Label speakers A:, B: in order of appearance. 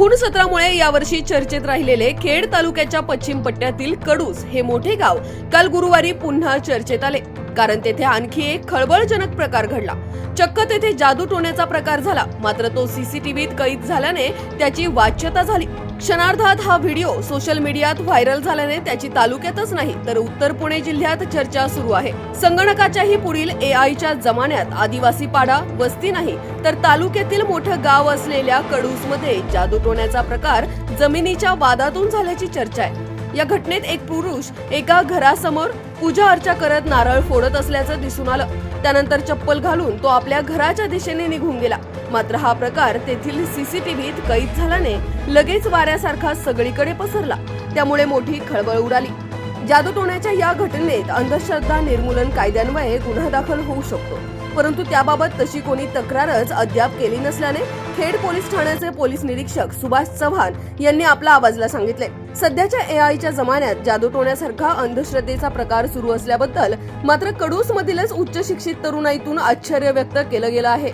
A: खून सत्रामुळे यावर्षी चर्चेत राहिलेले खेड तालुक्याच्या पश्चिम पट्ट्यातील कडूस हे मोठे गाव काल गुरुवारी पुन्हा चर्चेत आले. कारण तेथे आणखी एक खळबळजनक प्रकार घडला. चक्क तेथे जादू टोण्याचा प्रकार झाला. मात्र तो सीसीटीव्हीत कैद झाल्याने त्याची वाच्यता झाली. क्षणार्धात हा व्हिडिओ सोशल मीडियात व्हायरल झाल्याने त्याची तालुक्यातच नाही तर उत्तर पुणे जिल्ह्यात चर्चा सुरू आहे. संगणकाच्याही पुढील ए आयच्या जमान्यात आदिवासी पाडा वस्ती नाही तर तालुक्यातील मोठं गाव असलेल्या कडूसमध्ये जादू टोण्याचा प्रकार जमिनीच्या वादातून झाल्याची चर्चा आहे. या घटनेत एक पुरुष एका घरासमोर पूजा अर्चा करत नारळ फोडत असल्याचं दिसून आलं. त्यानंतर चप्पल घालून तो आपल्या घराच्या दिशेने निघून गेला. मात्र हा प्रकार तेथील सीसीटीव्हीत कैद झाल्याने लगेच वाऱ्यासारखा सगळीकडे पसरला. त्यामुळे मोठी खळबळ उडाली. जादूटोण्याच्या या घटनेत अंधश्रद्धा निर्मूलन कायद्यान्वये गुन्हा दाखल होऊ शकतो. परंतु त्याबाबत तशी कोणी तक्रारच अद्याप केली नसल्याने खेड पोलीस ठाण्याचे पोलीस निरीक्षक सुभाष चव्हाण यांनी आपला आवाजला सांगितले. सध्याच्या एआयच्या जमान्यात जादूटोण्यासारखा अंधश्रद्धेचा प्रकार सुरू असल्याबद्दल मात्र कडूस मधीलच उच्च शिक्षित तरुणाईतून आश्चर्य व्यक्त केलं गेलं आहे.